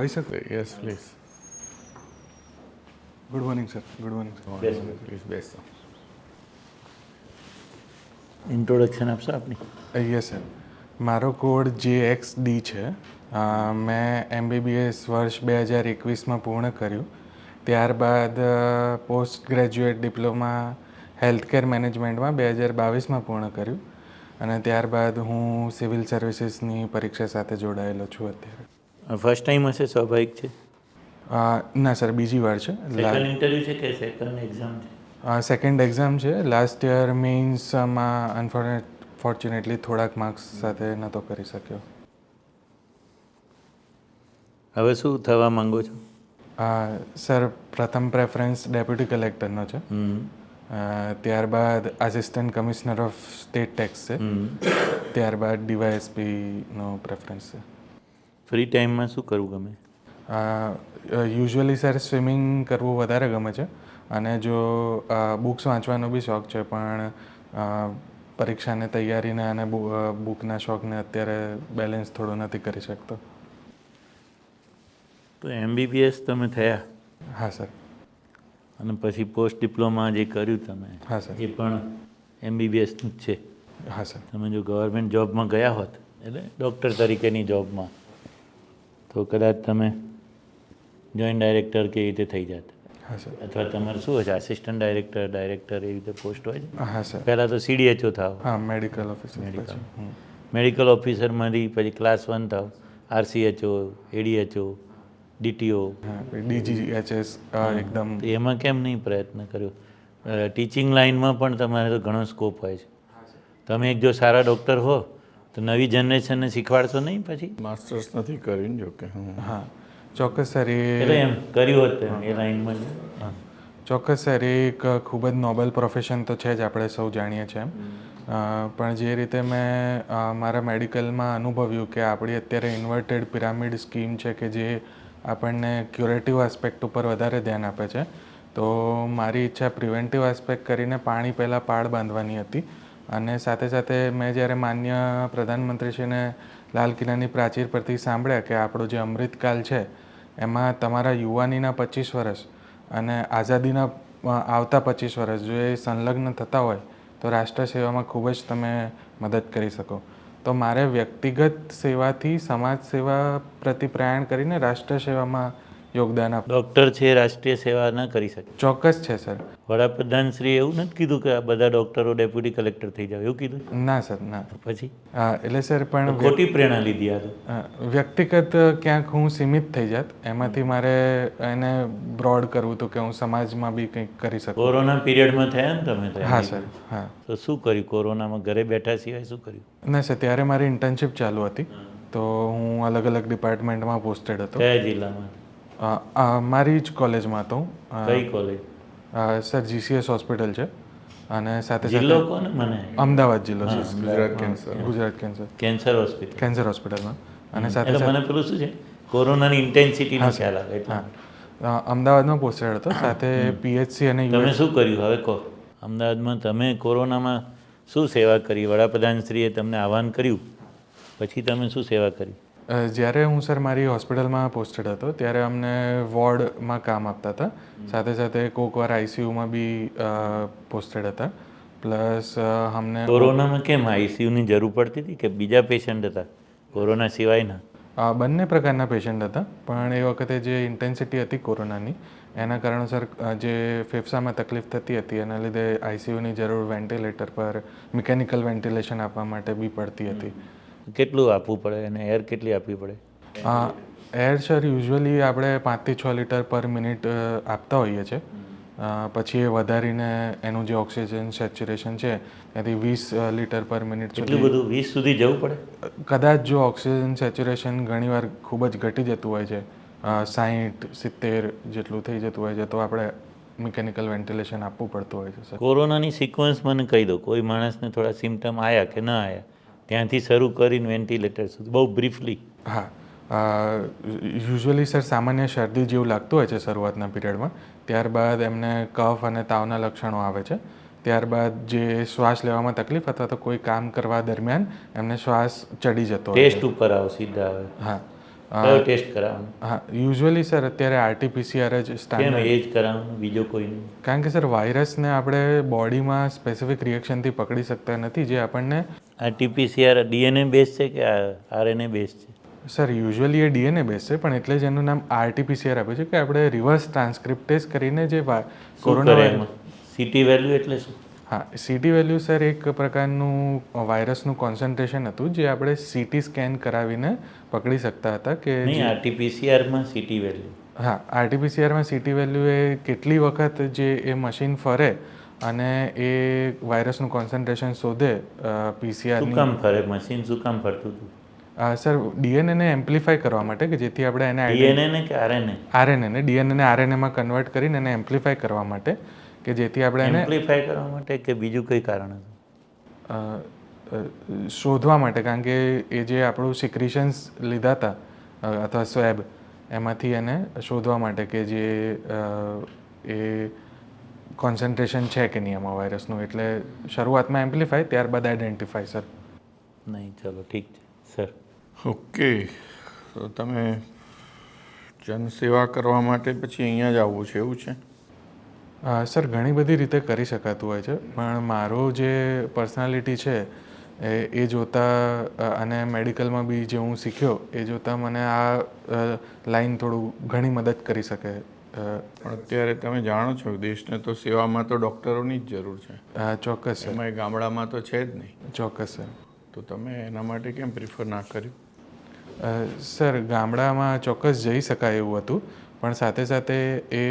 આવી શકું? Yes please good morning sir good morning sir please બેસો ઇન્ટ્રોડક્શન આપશો આપની? યસ સર મારો કોડ જે એક્સ ડી છે. મેં એમબીબીએસ વર્ષ બે હજાર એકવીસમાં પૂર્ણ કર્યું. ત્યારબાદ પોસ્ટ ગ્રેજ્યુએટ ડિપ્લોમા હેલ્થકેર મેનેજમેન્ટમાં બે હજાર બાવીસમાં પૂર્ણ કર્યું. અને ત્યારબાદ હું સિવિલ સર્વિસીસની પરીક્ષા સાથે જોડાયેલો છું અત્યારે. ફર્સ્ટ ટાઈમ હશે સ્વાભાવિક છે? ના સર બીજી વાર છે. સેકન્ડ ઇન્ટરવ્યૂ છે કે સેકન્ડ એક્ઝામ છે? સેકન્ડ એક્ઝામ છે. લાસ્ટ યર મીન્સમાં ફોર્ચ્યુનેટલી થોડાક માર્ક્સ સાથે નહોતો કરી શક્યો. હવે શું થવા માંગો છો? સર પ્રથમ પ્રેફરન્સ ડેપ્યુટી કલેક્ટરનો છે. ત્યારબાદ assistant commissioner of state tax છે. ત્યારબાદ ડીવાયએસપીનો પ્રેફરન્સ છે. ફ્રી ટાઈમમાં શું કરવું ગમે? યુઝ્યુઅલી સર સ્વિમિંગ કરવું વધારે ગમે છે. અને જો બુક્સ વાંચવાનો બી શોખ છે પણ પરીક્ષાને તૈયારીને અને બુકના શોખને અત્યારે બેલેન્સ થોડો નથી કરી શકતો. તો એમબીબીએસ તમે થયા? હા સર. અને પછી પોસ્ટ ડિપ્લોમા જે કર્યું તમે હા સર. એ પણ એમબીબીએસનું જ છે? હા સર. તમે જો ગવર્મેન્ટ જોબમાં ગયા હોત એટલે ડૉક્ટર તરીકેની જોબમાં તો કદાચ તમે જોઈન્ટ ડાયરેક્ટર કે રીતે થઈ જાત. હા સર. અથવા તમારે શું હોય છે આસિસ્ટન્ટ ડાયરેક્ટર ડાયરેક્ટર એવી રીતે પોસ્ટ હોય છે? હા સર. પહેલાં તો સીડીએચઓ થાવ હા મેડિકલ ઓફિસર મેડિકલ. મેડિકલ ઓફિસરમાંથી પછી ક્લાસ વન થાવ આરસીએચઓ એડીએચઓ ડીટીઓ હા ડીજીએચએસ એકદમ. એમાં કેમ નહીં પ્રયત્ન કર્યો? ટીચિંગ લાઇનમાં પણ તમારે તો ઘણો સ્કોપ હોય છે. તમે એક જો સારા ડૉક્ટર હો તો નવી જનરેશનને શીખવાડશો નહીં પછી? માસ્ટર્સ નથી કર્યું જો કે હા. ચોક્કસ સર એટલે એમ કર્યું હતું એ લાઈનમાં જ. હા. ચોક્કસ સર એ એક ખૂબ જ નોબલ પ્રોફેશન તો છે જ આપણે સૌ જાણીએ છીએ એમ. પણ જે રીતે મેં મારા મેડિકલમાં અનુભવ્યું કે આપણી અત્યારે ઇન્વર્ટેડ પિરામિડ સ્કીમ છે કે જે આપણને ક્યુરેટિવ આસ્પેક્ટ ઉપર વધારે ધ્યાન આપે છે તો મારી ઈચ્છા પ્રિવેન્ટિવ આસ્પેક્ટ કરીને પાણી પહેલાં પાળ બાંધવાની હતી. અને સાથે સાથે મેં જ્યારે માન્ય પ્રધાનમંત્રીશ્રીને લાલ કિલ્લાની પ્રાચીર પરથી સાંભળ્યા કે આપણો જે અમૃતકાલ છે, એમાં તમારા યુવાનીના પચીસ વર્ષ અને આઝાદીના આવતા પચીસ વર્ષ જો એ સંલગ્ન થતા હોય, તો રાષ્ટ્ર સેવામાં ખૂબ જ તમે મદદ કરી શકો. તો મારે વ્યક્તિગત સેવાથી સમાજ સેવા પ્રતિ પ્રયાણ કરીને રાષ્ટ્ર સેવામાં યોગદાન આપ. ડૉક્ટર છે રાષ્ટ્રીય સેવા ન કરી શકે. ચોક્કસ છે સર. વડાપ્રધાન શ્રી એવું નથી કીધું કે આ બધા ડૉક્ટરો ડેપ્યુટી કલેક્ટર થઈ જાવ એવું કીધું? ના સર ના. પછી? એટલે સર પણ ખોટી પ્રેરણા લીધી આ વ્યક્તિગત ક્યાંક હું સીમિત થઈ જાત એમાંથી મારે એને બ્રોડ કરવું હતું કે હું સમાજમાં બી કંઈક કરી શકું. કોરોના પીરિયડમાં થયા ને તમે હા સર હા. તો શું કર્યું? કોરોનામાં ઘરે બેઠા સિવાય શું કર્યું? ના સર ત્યારે મારી ઇન્ટર્નશિપ ચાલુ હતી. તો હું અલગ અલગ ડિપાર્ટમેન્ટમાં પોસ્ટેડ હતો. કયા જિલ્લામાં? મારી જ કોલેજમાં હતો કઈ કોલેજ? સર જીસીએસ હોસ્પિટલ છે. અને સાથે જિલ્લો કોને? મને. અમદાવાદ જિલ્લો છે Gujarat cancer Gujarat cancer. Cancer hospital. Cancer હોસ્પિટલમાં. અને સાથે મને પેલું શું છે? કોરોનાની ઇન્ટેન્સિટીનો ખ્યાલ આવે એટલે. અમદાવાદમાં પોસ્ટેડ હતો. સાથે પીએચસી અને તમે શું કર્યું? હવે કહો. અમદાવાદમાં તમે કોરોનામાં શું સેવા કરી? વડાપ્રધાનશ્રીએ તમને આહવાન કર્યું? પછી તમે શું સેવા કરી? જ્યારે હું સર મારી હોસ્પિટલમાં પોસ્ટેડ હતો ત્યારે અમને વોર્ડમાં કામ આપતા હતા. સાથે સાથે કોક વાર આઈસીયુમાં બી પોસ્ટેડ હતા. પ્લસ અમને કોરોનામાં કેમ આઈસીયુની જરૂર પડતી હતી કે બીજા પેશન્ટ હતા? કોરોના સિવાયના? બંને પ્રકારના પેશન્ટ હતા પણ એ વખતે જે ઇન્ટેન્સિટી હતી કોરોનાની એના કારણોસર જે ફેફસામાં તકલીફ થતી હતી એના લીધે આઈસીયુની જરૂર વેન્ટિલેટર પર મિકેનિકલ વેન્ટિલેશન આપવા માટે બી પડતી હતી. કેટલું આપવું પડે અને એર કેટલી આપવી પડે? એર સર યુઝ્યુઅલી આપણે પાંચથી છ લીટર પર મિનિટ આપતા હોઈએ છીએ. પછી એ વધારીને એનું જે ઓક્સિજન સેચ્યુરેશન છે ત્યાંથી વીસ લીટર પર મિનિટ સુધી બધું વીસ સુધી જવું પડે? કદાચ જો ઓક્સિજન સેચ્યુરેશન ઘણીવાર ખૂબ જ ઘટી જતું હોય છે સાહીઠ સિત્તેર જેટલું થઈ જતું હોય છે તો આપણે મિકેનિકલ વેન્ટિલેશન આપવું પડતું હોય છે સર કોરોનાની સિક્વન્સ મને કહી દો. કોઈ માણસને થોડા સિમ્ટમ આવ્યા કે ન આવ્યા ત્યાંથી શરૂ કરીને વેન્ટિલેટર સુધી બહુ બ્રીફલી હા. યુઝ્યુઅલી સર સામાન્ય શરદી જેવું લાગતું હોય છે શરૂઆતના પીરિયડમાં ત્યારબાદ એમને કફ અને તાવના લક્ષણો આવે છે. ત્યારબાદ જે શ્વાસ લેવામાં તકલીફ અથવા તો કોઈ કામ કરવા દરમિયાન એમને શ્વાસ ચડી જતો ટેસ્ટ ઉપર આવે સીધા આવે. હા. કયો ટેસ્ટ કરાવવાનો. હા યુઝ્યુઅલી સર અત્યારે આરટીપીસીઆર જ સ્ટાન્ડર્ડ એ જ કરાવવાનો બીજો કોઈ નહીં કારણ કે સર વાયરસને આપણે બોડીમાં સ્પેસિફિક રિએક્શનથી પકડી શકતા નથી જે આપણને આ ટીપીસીઆર ડીએનએ બેઝ છે કે આરએનએ બેઝ છે? સર યુઝ્યુઅલી એ ડીએનએ બેઝ છે પણ એટલે જ એનું નામ આરટીપીસીઆર આપે છે કે આપણે રિવર્સ ટ્રાન્સક્રિપ્ટેસ કરીને જે કોરોના કરે સિટી વેલ્યુ એટલે શું? હા સીટી વેલ્યુ સર એક પ્રકારનું વાયરસનું કોન્સન્ટ્રેશન હતું જે આપણે સીટી સ્કેન કરાવીને પકડી શકતા હતા કે આરટીપીસીઆરમાં સીટી વેલ્યુ હા આરટીપીસીઆરમાં સીટી વેલ્યુ એ કેટલી વખત જે એ મશીન ફરે અને એ વાયરસનું કોન્સન્ટ્રેશન શોધે શું પીસીઆરની કામ ફરે? મશીન શું કામ ફરતું હતું? સર ડીએનએને એમ્પ્લિફાય કરવા માટે કે જેથી આપણે એને ડીએનએ ને કે આરએનએ આરએનએને ડીએનએને આરએનએમાં કન્વર્ટ કરીને એને એમ્પ્લિફાય કરવા માટે કે જેથી આપણે એને એમ્પ્લીફાય કરવા માટે કે બીજું કઈ કારણ હતું? શોધવા માટે કારણ કે એ જે આપણું સિક્રિશન્સ લીધા હતા અથવા સ્વેબ એમાંથી એને શોધવા માટે કે જે એ કોન્સન્ટ્રેશન છે કે નહીં એમાં વાયરસનું એટલે શરૂઆતમાં એમ્પ્લીફાય ત્યારબાદ આઈડેન્ટિફાય સર નહીં ચલો ઠીક છે સર ઓકે તો તમે જનસેવા કરવા માટે પછી અહીંયા જ આવવું છે એવું છે? સર ઘણી બધી રીતે કરી શકાતું હોય છે પણ મારો જે પર્સનાલિટી છે એ એ જોતાં અને મેડિકલમાં બી જે હું શીખ્યો એ જોતાં મને આ લાઈન થોડું ઘણી મદદ કરી શકે પણ અત્યારે તમે જાણો છો દેશને તો સેવામાં તો ડૉક્ટરોની જ જરૂર છે. ચોક્કસ એમાં ગામડામાં તો છે જ નહીં. ચોક્કસ સર. તો તમે એના માટે કેમ પ્રિફર ના કર્યું? સર ગામડામાં ચોક્કસ જઈ શકાય એવું હતું પણ સાથે સાથે એ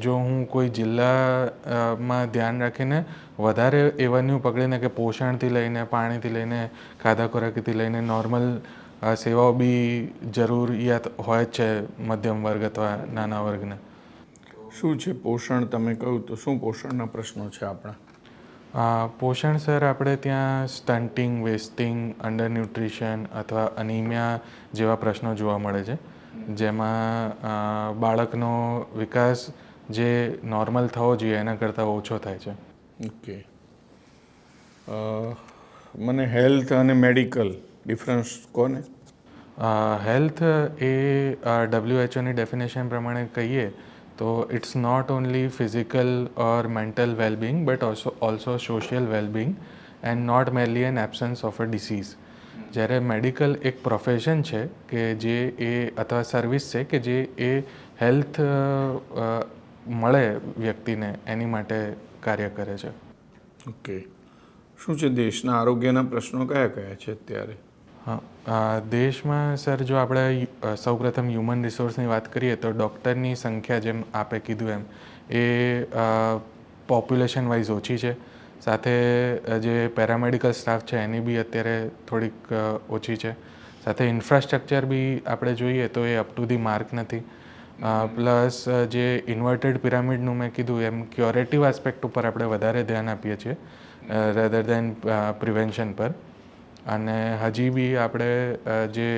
જો હું કોઈ જિલ્લામાં ધ્યાન રાખીને વધારે એવન્યુ પકડીને કે પોષણથી લઈને પાણીથી લઈને ખાધા ખોરાકથી લઈને નોર્મલ સેવાઓ બી જરૂરિયાત હોય જ છે મધ્યમ વર્ગ અથવા નાના વર્ગને. શું છે પોષણ? તમે કહ્યું તો શું પોષણના પ્રશ્નો છે આપણા? પોષણ સર આપણે ત્યાં સ્ટન્ટિંગ વેસ્ટિંગ અંડર ન્યુટ્રિશન અથવા અનિમિયા જેવા પ્રશ્નો જોવા મળે છે. જેમાં બાળકનો વિકાસ જે નોર્મલ થવો જોઈએ એના કરતાં ઓછો થાય છે. ઓકે. મને હેલ્થ અને મેડિકલ ડિફરન્સ કોને? હેલ્થ એ ડબ્લ્યુએચઓની ડેફિનેશન પ્રમાણે કહીએ તો it's not only physical or mental wellbeing but also also social wellbeing and not merely an absence of a disease. જ્યારે મેડિકલ એક પ્રોફેશન છે કે જે એ અથવા સર્વિસ છે કે જે એ હેલ્થ મળે વ્યક્તિને એની માટે કાર્ય કરે છે. ઓકે શું છે દેશના આરોગ્યના પ્રશ્નો કયા કયા છે અત્યારે? હા દેશમાં સર જો આપણે સૌપ્રથમ હ્યુમન રિસોર્સની વાત કરીએ તો ડૉક્ટરની સંખ્યા જેમ આપે કીધું એમ એ પોપ્યુલેશન વાઇઝ ઓછી છે. સાથે જે પેરામેડિકલ સ્ટાફ છે એની બી અત્યારે થોડીક ઓછી છે. સાથે ઇન્ફ્રાસ્ટ્રક્ચર બી આપણે જોઈએ તો એ અપ ટુ ધી માર્ક નથી. પ્લસ જે ઇન્વર્ટેડ પિરામિડનું મેં કીધું એમ ક્યોરેટિવ આસ્પેક્ટ ઉપર આપણે વધારે ધ્યાન આપીએ છીએ રેધર દેન પ્રિવેન્શન પર. અને હજી બી આપણે જે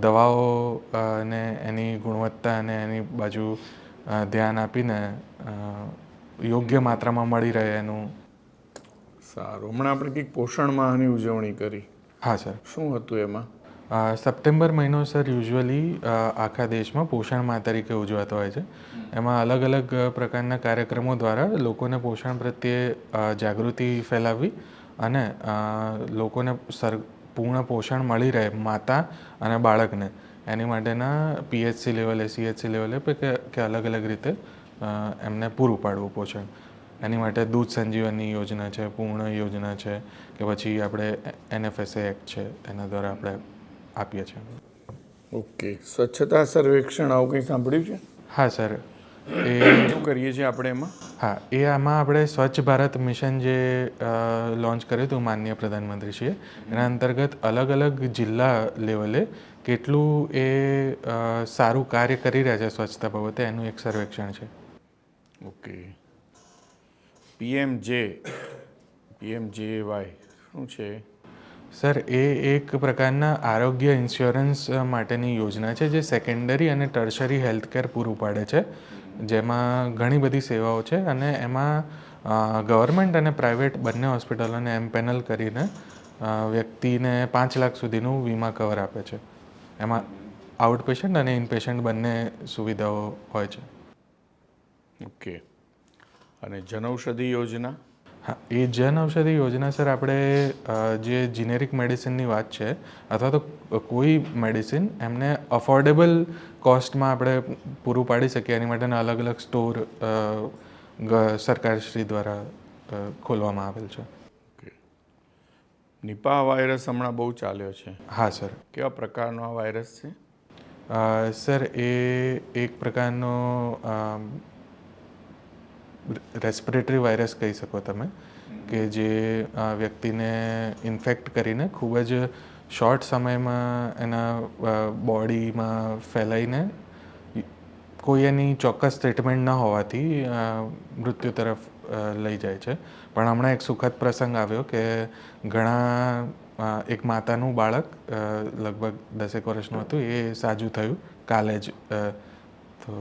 દવાઓ ને એની ગુણવત્તા અને એની બાજુ ધ્યાન આપીને યોગ્ય માત્રામાં મળી રહે એનું. સારું. હમણાં આપણે કંઈક પોષણ માહની ઉજવણી કરી. હા સર. શું હતું એમાં? સપ્ટેમ્બર મહિનો સર યુઝ્યુઅલી આખા દેશમાં પોષણ માહ તરીકે ઉજવાતો હોય છે. એમાં અલગ અલગ પ્રકારના કાર્યક્રમો દ્વારા લોકોને પોષણ પ્રત્યે જાગૃતિ ફેલાવવી અને લોકોને સર પૂર્ણ પોષણ મળી રહે માતા અને બાળકને. એની માટેના પીએચસી લેવલે સીએચસી લેવલે કે કે અલગ અલગ રીતે એમને પૂરું પાડવું પોષણ એની માટે દૂધ સંજીવનની યોજના છે પૂર્ણ યોજના છે કે પછી આપણે એનએફએસએ એક્ટ છે એના દ્વારા આપણે આપીએ છીએ. ઓકે. સ્વચ્છતા સર્વેક્ષણ આવું કંઈ સાંભળ્યું છે? હા સર. એ શું કરીએ છીએ આપણે એમાં? હા એ આમાં આપણે સ્વચ્છ ભારત મિશન જે લોન્ચ કર્યું હતું માનનીય પ્રધાનમંત્રીશ્રીએ એના અંતર્ગત અલગ અલગ જિલ્લા લેવલે કેટલું એ સારું કાર્ય કરી રહ્યા છે સ્વચ્છતા બાબતે એનું એક સર્વેક્ષણ છે. Okay. PM J PM J Y શું છે? સર, એ એક પ્રકારના આરોગ્ય ઇન્સ્યોરન્સ માટેની યોજના છે જે સેકન્ડરી અને ટર્શરી હેલ્થકેર પૂરું પાડે છે. જેમાં ઘણી બધી સેવાઓ છે અને એમાં ગવર્મેન્ટ અને પ્રાઇવેટ બંને હોસ્પિટલોને એમ પેનલ કરીને વ્યક્તિને પાંચ લાખ સુધીનું વીમા કવર આપે છે. એમાં આઉટ પેશન્ટ અને ઇનપેશન્ટ બંને સુવિધાઓ હોય છે. ઓકે. અને જનૌષધિ યોજના? હા એ જન ઔષધિ યોજના સર આપણે જે જીનેરિક મેડિસિનની વાત છે અથવા તો કોઈ મેડિસિન એમને અફોર્ડેબલ કોસ્ટમાં આપણે પૂરું પાડી શકીએ એની માટેના અલગ અલગ સ્ટોર સરકારશ્રી દ્વારા ખોલવામાં આવેલ છે. નિપા વાયરસ હમણાં બહુ ચાલ્યો છે. હા સર. કેવા પ્રકારનો આ વાયરસ છે? સર એ એક પ્રકારનો રેસ્પિરેટરી વાયરસ કહી શકો તમે, કે જે વ્યક્તિને ઇન્ફેક્ટ કરીને ખૂબ જ શોર્ટ સમયમાં એના બોડીમાં ફેલાઈને કોઈ એની ચોક્કસ ટ્રીટમેન્ટ ન હોવાથી મૃત્યુ તરફ લઈ જાય છે. પણ હમણાં એક સુખદ પ્રસંગ આવ્યો કે ઘણા એક માતાનું બાળક લગભગ દસેક વર્ષનું હતું, એ સાજું થયું, કાલે જ તો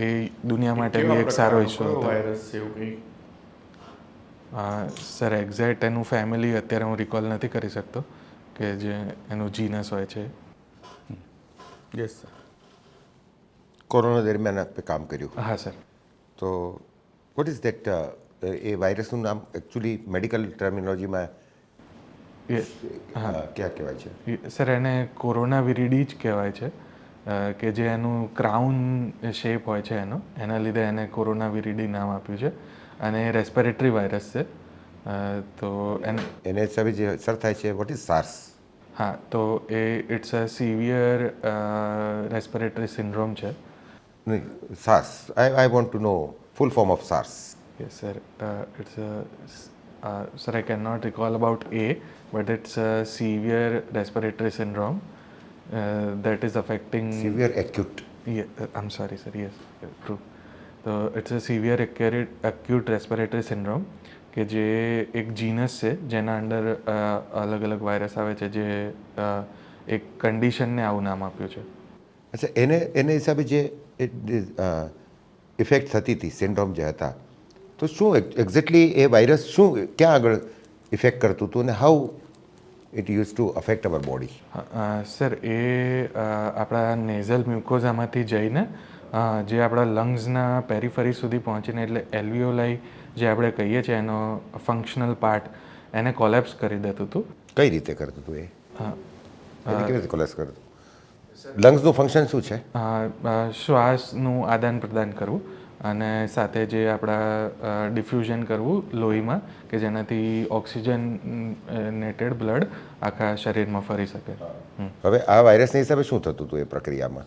એ દુનિયા માટે બી એક સારો ઇસ્યુ હતો. વાયરસ છે એવું કંઈ? સર એક્ઝેક્ટ એનું ફેમિલી અત્યારે હું રિકોલ નથી કરી શકતો કે જે એનું જીનસ હોય છે. યસ સર કોરોના દરમિયાન આપે કામ કર્યું. હા સર તો વોટ ઇઝ ધેટ એ વાયરસનું નામ એકચ્યુઅલી મેડિકલ ટર્મિનોલોજીમાં હા. ક્યાં કહેવાય છે? સર એને કોરોના વિરીડી જ કહેવાય છે. કે જે એનું ક્રાઉન શેપ હોય છે એનો એના લીધે એને કોરોના વિરીડી નામ આપ્યું છે અને રેસ્પિરેટરી વાયરસ છે. તો એને એને હિસાબે જે અસર થાય છે વોટ ઇઝ સાર્સ હા તો એ it's a severe respiratory syndrome છે. નહીં SARS I I want to know full form of SARS yes sir it's a sir I can not recall about a but it's a severe respiratory syndrome. Uh, that is affecting. severe acute Yeah, uh, I'm sorry, sir. Yes, true. તો it's a severe acute, acute respiratory syndrome કે જે એક જીનસ છે જેના under અલગ અલગ virus આવે છે જે એક કન્ડિશનને આવું નામ આપ્યું છે અચ્છા એને એને હિસાબે જે ઇફેક્ટ થતી હતી સિન્ડ્રોમ જે હતા તો શું એક્ઝેક્ટલી એ વાયરસ શું ક્યાં આગળ ઇફેક્ટ કરતું હતું અને how it use to affect our body sir એ આપણા નેઝલ મ્યુકોઝામાંથી જઈને જે આપણા લંગ્સના પેરીફરી સુધી પહોંચીને એટલે એલ્વિયોલાઈ જે આપણે કહીએ છીએ એનો ફંક્શનલ પાર્ટ એને કોલેપ્સ કરી દેતું હતું કઈ રીતે કરતું હતું એ? કેવી રીતે કોલેપ્સ કરતું લંગ્સનું ફંક્શન શું છે? શ્વાસનું આદાન પ્રદાન કરવું. અને સાથે જે આપણા ડિફ્યુઝન કરવું લોહીમાં કે જેનાથી ઓક્સિજન નેટેડ બ્લડ આખા શરીરમાં ફરી શકે. હવે આ વાયરસના હિસાબે શું થતું હતું એ પ્રક્રિયામાં?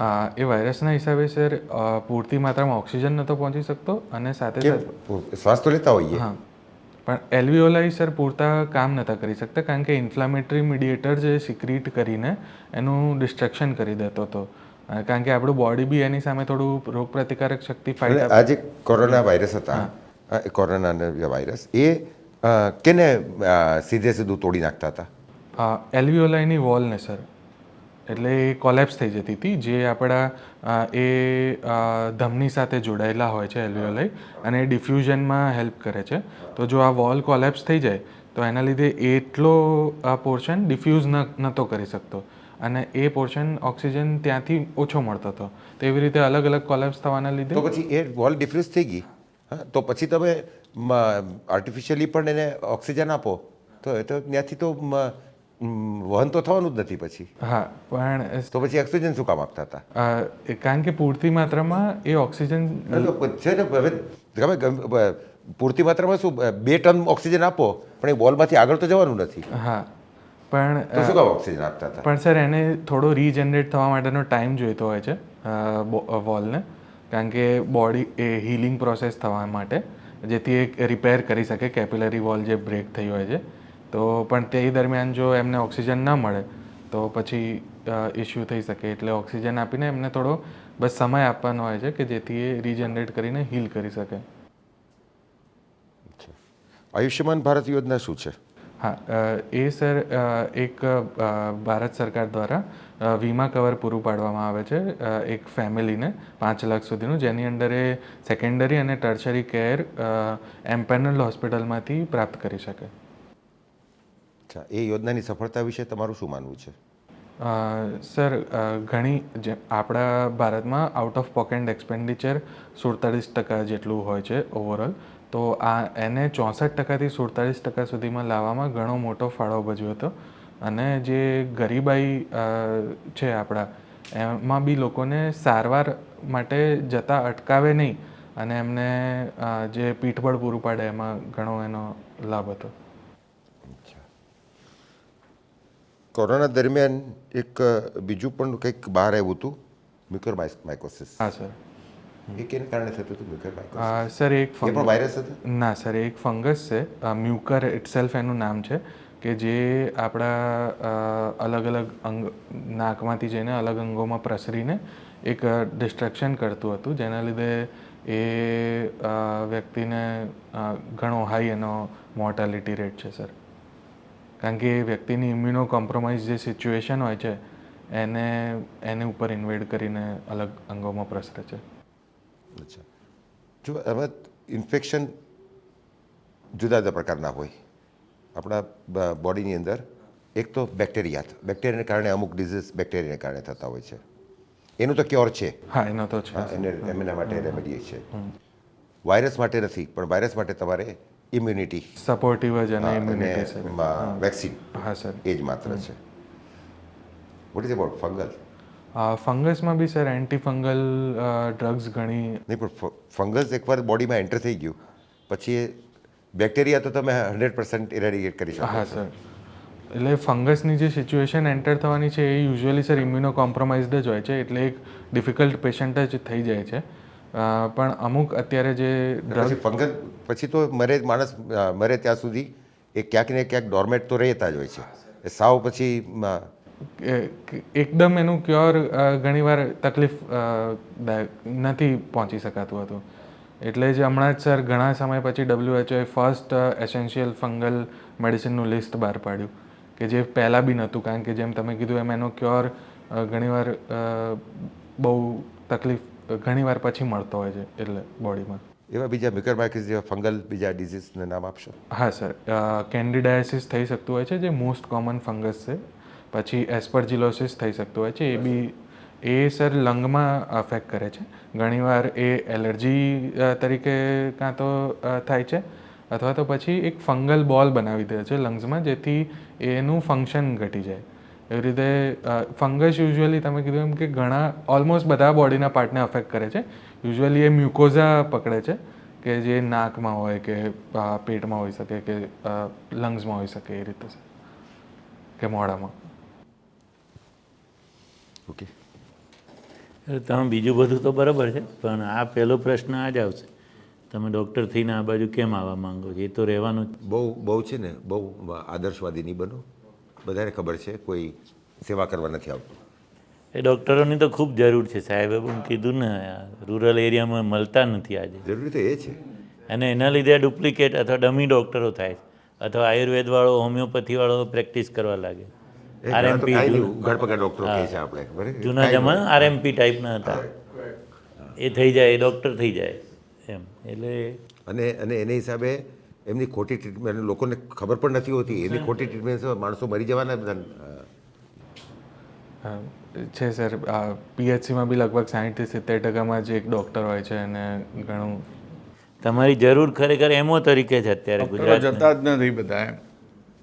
હા એ વાયરસના હિસાબે સર પૂરતી માત્રામાં ઓક્સિજન નહોતો પહોંચી શકતો અને સાથે શ્વાસ તો લેતા હોઈએ. હા પણ એલ્વિયોલાઈ સર પૂરતા કામ નહોતા કરી શકતા કારણ કે ઇન્ફ્લામેટરી મીડિયેટર જે સિક્રીટ કરીને એનું ડિસ્ટ્રક્શન કરી દેતો હતો. કારણ કે આપણું બોડી બી એની સામે થોડું રોગ પ્રતિકારક શક્તિ ફાઈટ આ જે કોરોના વાયરસ હતા કોરોના વાયરસ એ કેને સીધે સીધું તોડી નાખતા હતા? હા એલ્વિયોલાઈની વોલને સર એટલે એ કોલેપ્સ થઈ જતી હતી જે આપણા એ ધમની સાથે જોડાયેલા હોય છે એલ્વિયોલાઈ અને એ ડિફ્યુઝનમાં હેલ્પ કરે છે. તો જો આ વોલ કોલેપ્સ થઈ જાય તો એના લીધે એટલો આ પોર્શન ડિફ્યુઝ ન નહોતો કરી શકતો. અને એ પોર્શન ઓક્સિજન ત્યાંથી ઓછો મળતો હતો. તો એવી રીતે અલગ અલગ કોલેપ્સ થવાના લીધે તો પછી એ વોલ ડિફરન્સ થઈ ગઈ. હા તો પછી તમે આર્ટિફિશિયલી પણ એને ઓક્સિજન આપો. તો એ તો ત્યાંથી તો વહન તો થવાનું જ નથી પછી. હા પણ તો પછી ઓક્સિજન શું કામ આપતા હતા? કારણ કે પૂરતી માત્રામાં એ ઓક્સિજન છે ને હવે તમે પૂરતી માત્રામાં શું બે ટન ઓક્સિજન આપો પણ એ બોલમાંથી આગળ તો જવાનું નથી. હા. પણ શું કામ ઓક્સિજન આપતા હતા? પણ સર એને થોડો રીજનરેટ થવા માટેનો ટાઈમ જોઈતો હોય છે વોલને કારણ કે બોડી એ હિલિંગ પ્રોસેસ થવા માટે જેથી એ રિપેર કરી શકે કેપિલરી વોલ જે બ્રેક થઈ હોય છે. તો પણ તે દરમિયાન જો એમને ઓક્સિજન ન મળે તો પછી ઇશ્યુ થઈ શકે. એટલે ઓક્સિજન આપીને એમને થોડો બસ સમય આપવાનો હોય છે કે જેથી એ રીજનરેટ કરીને હીલ કરી શકે. આયુષ્યમાન ભારત યોજના શું છે? હા એ સર એક ભારત સરકાર દ્વારા વીમા કવર પૂરું પાડવામાં આવે છે એક ફેમિલીને પાંચ લાખ સુધીનું જેની અંદર એ સેકન્ડરી અને ટર્શરી કેર એમ્પેનલ હોસ્પિટલમાંથી પ્રાપ્ત કરી શકે. અચ્છા એ યોજનાની સફળતા વિશે તમારું શું માનવું છે? સર ઘણી જે આપણા ભારતમાં આઉટ ઓફ પોકેટ એક્સપેન્ડિચર સુડતાલીસ ટકા જેટલું હોય છે ઓવરઓલ તો આ એને ચોસઠ ટકાથી સુડતાલીસ ટકા સુધીમાં લાવવામાં ઘણો મોટો ફાળો ભજવ્યો હતો. અને જે ગરીબાઈ છે આપણા એમાં બી લોકોને સારવાર માટે જતાં અટકાવે નહીં અને એમને જે પીઠબળ પૂરું પાડે એમાં ઘણો એનો લાભ હતો. કોરોના દરમિયાન એક બીજું પણ કંઈક બહાર આવ્યું હતું? Mucormycosis. હા સર. એ કેને કારણે થતું હતું મ્યુકર માઇકોસિસ સર એક એ પણ વાયરસ હતો ના સર એક ફંગસ છે. મ્યુકર ઇટસેલ્ફ એનું નામ છે કે જે આપણા અલગ અલગ અંગ નાકમાંથી જઈને અલગ અંગોમાં પ્રસરીને એક ડિસ્ટ્રક્શન કરતું હતું. જેના લીધે એ વ્યક્તિને ઘણો હાઈ એનો મોર્ટાલિટી રેટ છે સર. કારણ કે એ વ્યક્તિની ઇમ્યુનો કોમ્પ્રોમાઇઝ જે સિચ્યુએશન હોય છે એને એને ઉપર ઇન્વેડ કરીને અલગ અંગોમાં પ્રસરે છે. અચ્છા. જો હવે ઇન્ફેક્શન જુદા જુદા પ્રકારના હોય. આપણા બોડીની અંદર એક તો બેક્ટેરિયા બેક્ટેરિયાને કારણે અમુક ડિઝીઝ બેક્ટેરિયાને કારણે થતા હોય છે. એનું તો ક્યોર છે. હા એનો તો છે. એને એમના માટે રેમેડી છે. વાયરસ માટે નથી પણ વાયરસ માટે તમારે ઇમ્યુનિટી સપોર્ટિવ જ અને ઇમ્યુનિટી વેક્સિન હા. સર. એ જ માત્ર છે. વોટ ઇઝ અબાઉટ ફંગલ ફંગસમાં બી સર એન્ટી ફંગલ ડ્રગ્સ ઘણી નહીં પણ ફંગસ એકવાર બોડીમાં એન્ટર થઈ ગયું. પછી બેક્ટેરિયા તો તમે હંડ્રેડ પર્સન્ટ ઇરેડિકેટ કરી શકો હા સર. એટલે ફંગસની જે સિચ્યુએશન એન્ટર થવાની છે એ યુઝ્યુઅલી સર ઇમ્યુનો કોમ્પ્રોમાઇઝડ જ હોય છે. એટલે એક ડિફિકલ્ટ પેશન્ટ જ થઈ જાય છે. પણ અમુક અત્યારે જે ડ્રગ પછી પછી તો મરે માણસ મરે ત્યાં સુધી એ ક્યાંક ને ક્યાંક ડોર્મેટ તો રહેતા જ હોય છે. એ સાવ પછી એકદમ એનું ક્યોર ઘણીવાર તકલીફ નથી પહોંચી શકાતું હતું. એટલે જ હમણાં જ સર ઘણા સમય પછી ડબ્લ્યુએચઓએ ફર્સ્ટ એસેન્શિયલ ફંગલ મેડિસિનનું લિસ્ટ બહાર પાડ્યું. કે જે પહેલાં બી નહોતું કારણ કે જેમ તમે કીધું એમ એનો ક્યોર ઘણીવાર બહુ તકલીફ ઘણીવાર પછી મળતો હોય છે એટલે બોડીમાં. એવા બીજા મ્યુકરમાઇકિસ જેવા ફંગલ બીજા ડિઝીઝને નામ આપશો? હા સર. કેન્ડિડાયાસિસ થઈ શકતું હોય છે જે મોસ્ટ કોમન ફંગસ છે. પછી એસ્પર્જિલોસિસ થઈ શકતું હોય છે, એ બી, એ સર લંગમાં અફેક્ટ કરે છે. ઘણીવાર એ એલર્જી તરીકે કાં તો થાય છે, અથવા તો પછી એક ફંગલ બોલ બનાવી દે છે લંગ્સમાં, જેથી એનું ફંક્શન ઘટી જાય. એવી રીતે ફંગસ યુઝ્યુઅલી તમે કીધું એમ કે ઘણા, ઓલમોસ્ટ બધા બોડીના પાર્ટને અફેક્ટ કરે છે. યુઝ્યુઅલી એ મ્યુકોઝા પકડે છે કે જે નાકમાં હોય કે પેટમાં હોઈ શકે કે લંગ્સમાં હોઈ શકે એ રીતે કે મોઢામાં. ઓકે. તમે બીજું બધું તો બરાબર છે પણ આ પહેલો પ્રશ્ન આ જ આવશે. તમે ડૉક્ટર થઈને આ બાજુ કેમ આવવા માંગો છો? એ તો રહેવાનું બહુ બહુ છે ને બહુ આદર્શવાદી નહીં બનો. બધાને ખબર છે કોઈ સેવા કરવા નથી આવતું. એ ડૉક્ટરોની તો ખૂબ જરૂર છે સાહેબે પણ કીધું ને રૂરલ એરિયામાં મળતા નથી આજે. જરૂરી તો એ છે. અને એના લીધે ડુપ્લિકેટ અથવા ડમી ડૉક્ટરો થાય અથવા આયુર્વેદવાળો હોમિયોપેથીવાળો પ્રેક્ટિસ કરવા લાગે. આરએમપી પગાર ડૉક્ટરો કહે છે આપણે જૂના જમાના આરએમપી ટાઈપના હતા. એ થઈ જાય એ ડૉક્ટર થઈ જાય એમ. એટલે અને અને એને હિસાબે એમની ખોટી ટ્રીટમેન્ટ લોકોને ખબર પણ નથી હોતી એની ખોટી ટ્રીટમેન્ટ માણસો મરી જવાના બધા છે સર પીએચસીમાં બી લગભગ સાહીઠથી સિત્તેર ટકામાં જ એક ડૉક્ટર હોય છે અને ઘણું તમારી જરૂર ખરેખર એમો તરીકે છે અત્યારે ગુજરાત જતા જ નથી બધા એમ.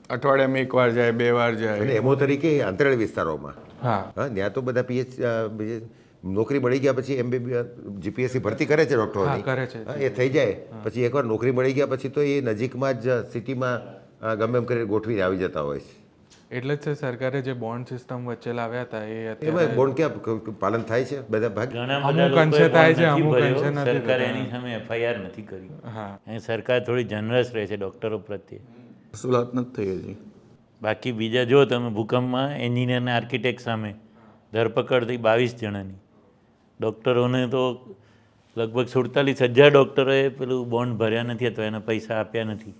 અઠવાડિયામાં એક વાર જાય બે વાર અને જાય એમો તરીકે અંતરિયાળ વિસ્તારોમાં. હા. હા ત્યાં તો બધા પીએચ નોકરી મળી ગયા પછી એમબીબીએસ જીપીએસસી ભરતી કરે છે ડોક્ટરો કરે છે. એ થઈ જાય. પછી એકવાર નોકરી મળી ગયા પછી તો એ નજીકમાં જ સિટીમાં ગમે એમ કરીને ગોઠવીને આવી જતા હોય છે. એટલે જ છે સરકારે જે બોન્ડ સિસ્ટમ વચ્ચે લાવ્યા હતા એ એમાં બોન્ડ ક્યાં પાલન થાય છે બધા ભાગ? અમુક અંશે થાય છે, અમુક અંશે નથી સરકારે એની સામે એફઆઈઆર નથી કરી. હા. સરકાર થોડી જનરસ રહે છે ડોક્ટરો પ્રત્યે. વસૂલાત નથી થઈ હજી. બાકી બીજા જો તમે ભૂકંપમાં એન્જિનિયરના આર્કિટેક્ટ સામે ધરપકડ થઈ બાવીસ જણાની. ડૉક્ટરોને તો લગભગ સુડતાલીસ હજાર ડૉક્ટરોએ પેલું બોન્ડ ભર્યા નથી અથવા એના પૈસા આપ્યા નથી.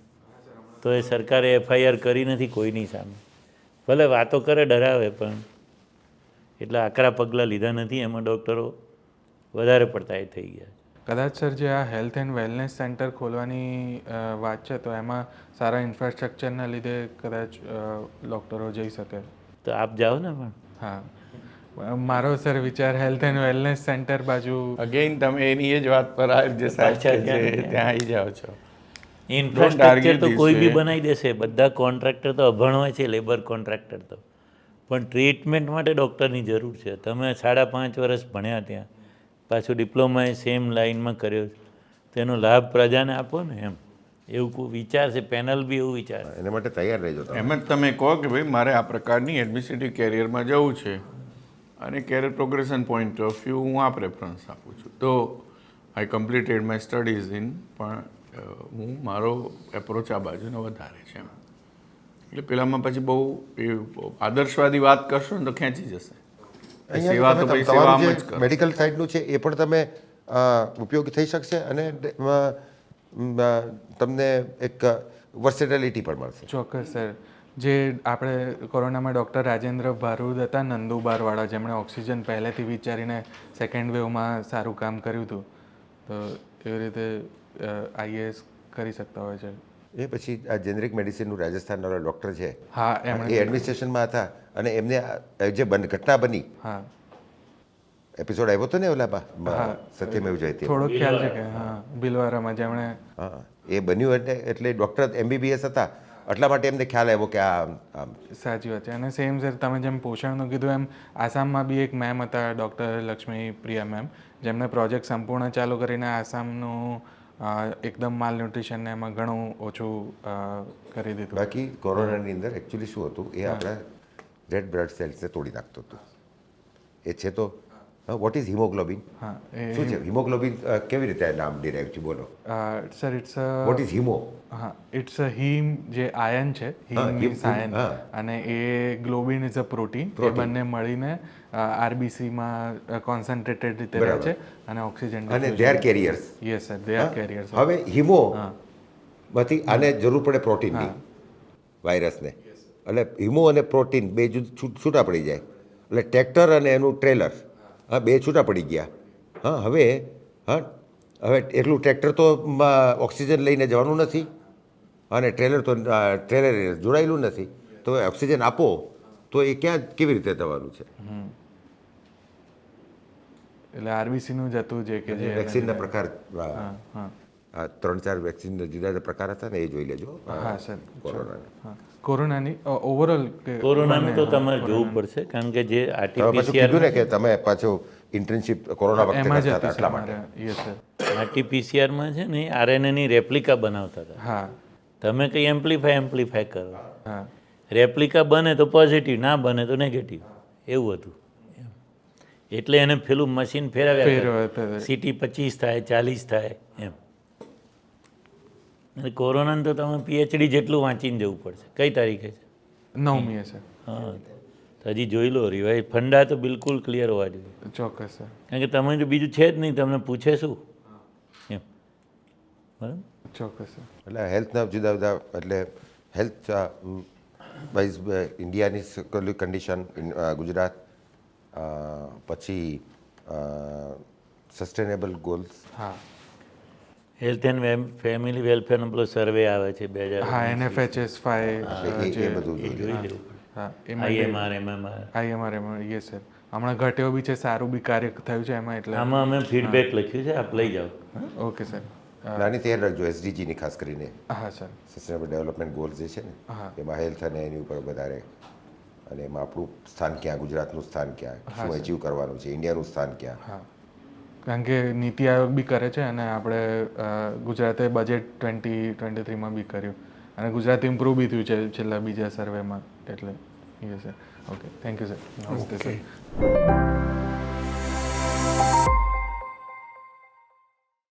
તો એ સરકારે એફઆઈઆર કરી નથી કોઈની સામે. ભલે વાતો કરે, ડરાવે પણ એટલા આકરા પગલાં લીધા નથી. એમાં ડૉક્ટરો વધારે પડતા એ થઈ ગયા કદાચ સર જે આ હેલ્થ એન્ડ વેલનેસ સેન્ટર ખોલવાની વાત છે તો એમાં સારા ઇન્ફ્રાસ્ટ્રક્ચરના લીધે કદાચ ડૉક્ટરો જઈ શકે. તો આપ જાઓ ને પણ. હા. મારો સર વિચાર હેલ્થ એન્ડ વેલનેસ સેન્ટર બાજુ અગેઇન તમે એની એ જ વાત પર જે સાહેબ છે, ત્યાં આવી જાઓ છો. ઇન્ફ્રાસ્ટ્રક્ચર તો કોઈ બી બનાવી દેશે. બધા કોન્ટ્રાક્ટર તો અભણ હોય છે લેબર કોન્ટ્રાક્ટર તો. પણ ટ્રીટમેન્ટ માટે ડૉક્ટરની જરૂર છે. તમે સાડા પાંચ વર્ષ ભણ્યા ત્યાં. પાછું ડિપ્લોમા એ સેમ લાઇનમાં કર્યો છે. તેનો લાભ પ્રજાને આપો ને એમ. એવું કોઈ વિચાર છે? પેનલ બી એવું વિચાર એના માટે તૈયાર રહેજો તમે. એમ જ તમે કહો કે ભાઈ મારે આ પ્રકારની એડમિનિસ્ટ્રેટિવ કેરિયરમાં જવું છે. અને career progression point of view હું આ પ્રેફરન્સ આપું છું. તો I completed my studies in પણ હું મારો એપ્રોચ આ બાજુનો વધારે છે એમ. એટલે પેલામાં પછી બહુ એ આદર્શવાદી વાત કરશો ને તો ખેંચી જશે. જ મેડિકલ સાઇડનું છે એ પણ તમે ઉપયોગ થઈ શકશે અને તમને એક વર્સેટેલિટી પણ મળશે. ચોક્કસ સર. જે આપણે કોરોનામાં ડૉક્ટર રાજેન્દ્ર ભારૂદ હતા નંદુબારવાળા જેમણે ઓક્સિજન પહેલેથી વિચારીને સેકન્ડ વેવમાં સારું કામ કર્યું હતું તો એવી રીતે આઈએએસ કરી શકતા હોય છે. એ પછી આ જેનરિક મેડિસિનનું રાજસ્થાનના ડૉક્ટર છે હા એ એડમિનિસ્ટ્રેશનમાં હતા અને એમને જે ઘટના બની હા. એપિસોડ આવ્યો હતો ને ઓલામાં સત્યમેવ જયતે. થોડો ખ્યાલ છે કે હા ભીલવારામાં જેમણે હા એ બન્યું એટલે એટલે ડૉક્ટર એમબીબીએસ હતા. એટલા માટે એમને ખ્યાલ આવ્યો કે આ સાચી વાત છે. અને સેમ સર તમે જેમ પોષણનું કીધું એમ આસામમાં બી એક મેમ હતા ડૉક્ટર લક્ષ્મી પ્રિયા મેમ જેમને પ્રોજેક્ટ સંપૂર્ણ ચાલુ કરીને આસામનું એકદમ માલ ન્યુટ્રિશનને એમાં ઘણું ઓછું કરી દીધું. બાકી કોરોનાની અંદર એકચ્યુઅલી શું હતું? એ આપણા રેડ બ્લડ સેલ્સને તોડી નાખતું હતું. એ છે તો વોટ ઇઝ હિમોગ્લોબિન હા શું છે? હિમોગ્લોબિન કેવી રીતે નામ ડિરાઈવ છે? બોલો. સર ઇટ્સ વોટ ઇઝ હિમો હા ઇટ્સ અ હિમ જે આયન છે હિમ મીન્સ આયન અને એ ગ્લોબિન ઇઝ અ પ્રોટીન એ બંને મળીને આરબીસીમાં કોન્સન્ટ્રેટેડ રીતે રહે છે અને ઓક્સિજન અને they are carriers yes sir they are carriers હવે હિમો માંથી આને જરૂર પડે પ્રોટીનની વાયરસને. એટલે હિમો અને પ્રોટીન બે છૂટા પડી જાય. એટલે ટ્રેક્ટર અને એનું ટ્રેલર હા. બે છૂટા પડી ગયા. હા હવે હા હવે એટલું ટ્રેક્ટર તો ઓક્સિજન લઈને જવાનું નથી અને ટ્રેલર તો ટ્રેલર જોડાયેલું નથી. તો ઓક્સિજન આપો તો એ ક્યાં કેવી રીતે થવાનું છે? એટલે આરબીસી નું જ હતું જે કે જે વેક્સિનના પ્રકાર હા હા. ત્રણ ચાર વેક્સિન જુદા જુદા પ્રકાર હતા ને એ જોઈ લેજો. હા સર. કોરોના. હા. કોરોનાની ઓવરઓલ કોરોનાનું તો તમારે જોવું પડશે કારણ કે જે આરટીપીસીઆર કીધું ને કે તમે પાછો ઇન્ટર્નશિપ કોરોના વખતે કરતા હતા એટલા માટે. યસ સર આરટીપીસીઆરમાં છે ને આરએનએની રેપ્લિકા બનાવતા હતા. હા. તમે કંઈ એમ્પ્લીફાય એમ્પ્લિફાય કરો. હા. રેપ્લિકા બને તો પોઝિટિવ ના બને તો નેગેટિવ એવું હતું. એટલે એને પેલું મશીન ફેરવ્યા સીટી પચીસ થાય ચાલીસ થાય એમ. અને કોરોનાને તો તમે પીએચડી જેટલું વાંચીને જવું પડશે. કઈ તારીખે છે? નવમીએ સર હા તો હજી જોઈ લો રિવાઇઝ ફંડા તો બિલકુલ ક્લિયર હોવા જોઈએ. ચોક્કસ સર કારણ કે તમે જો બીજું છે જ નહીં તમને પૂછે શું? એમ. બરાબર? ચોક્કસ એટલે હેલ્થના જુદા જુદા એટલે હેલ્થ વાઇઝ ઇન્ડિયાની કન્ડિશન ગુજરાત પછી સસ્ટેનેબલ ગોલ્સ હા. હેલ્થ એન્ડ ફેમિલી વેલફેરનો પેલો સર્વે આવે છે બે હજાર હા એનએફએચએસ ફાઈવ એ એ બધું જોઈ લેવું હા આઈએમઆર એમએમઆર આઈએમઆર એમાં યસ સર હમણાં ઘટ્યો બી છે સારું બી કાર્ય થયું છે એમાં એટલે આમાં અમે ફીડબેક લખ્યું છે આપ લઈ જાઓ. ઓકે સર નાની તૈયાર રાખજો એસડીજીની ખાસ કરીને. હા સર સસ્ટેનેબલ ડેવલપમેન્ટ ગોલ્સ જે છે ને હા. એમાં હેલ્થ અને એની ઉપર વધારે અને એમાં આપણું સ્થાન ક્યાં ગુજરાતનું સ્થાન ક્યાં શું અચીવ કરવાનું છે ઇન્ડિયાનું સ્થાન ક્યાં? હા. કારણ કે નીતિ આયોગ બી કરે છે અને આપણે ગુજરાતે બજેટ ટ્વેન્ટી ટ્વેન્ટી થ્રીમાં બી કર્યું. અને ગુજરાત ઇમ્પ્રૂવ બી થયું છે છેલ્લા બીજા સર્વેમાં એટલે yes sir okay thank you sir namaste sir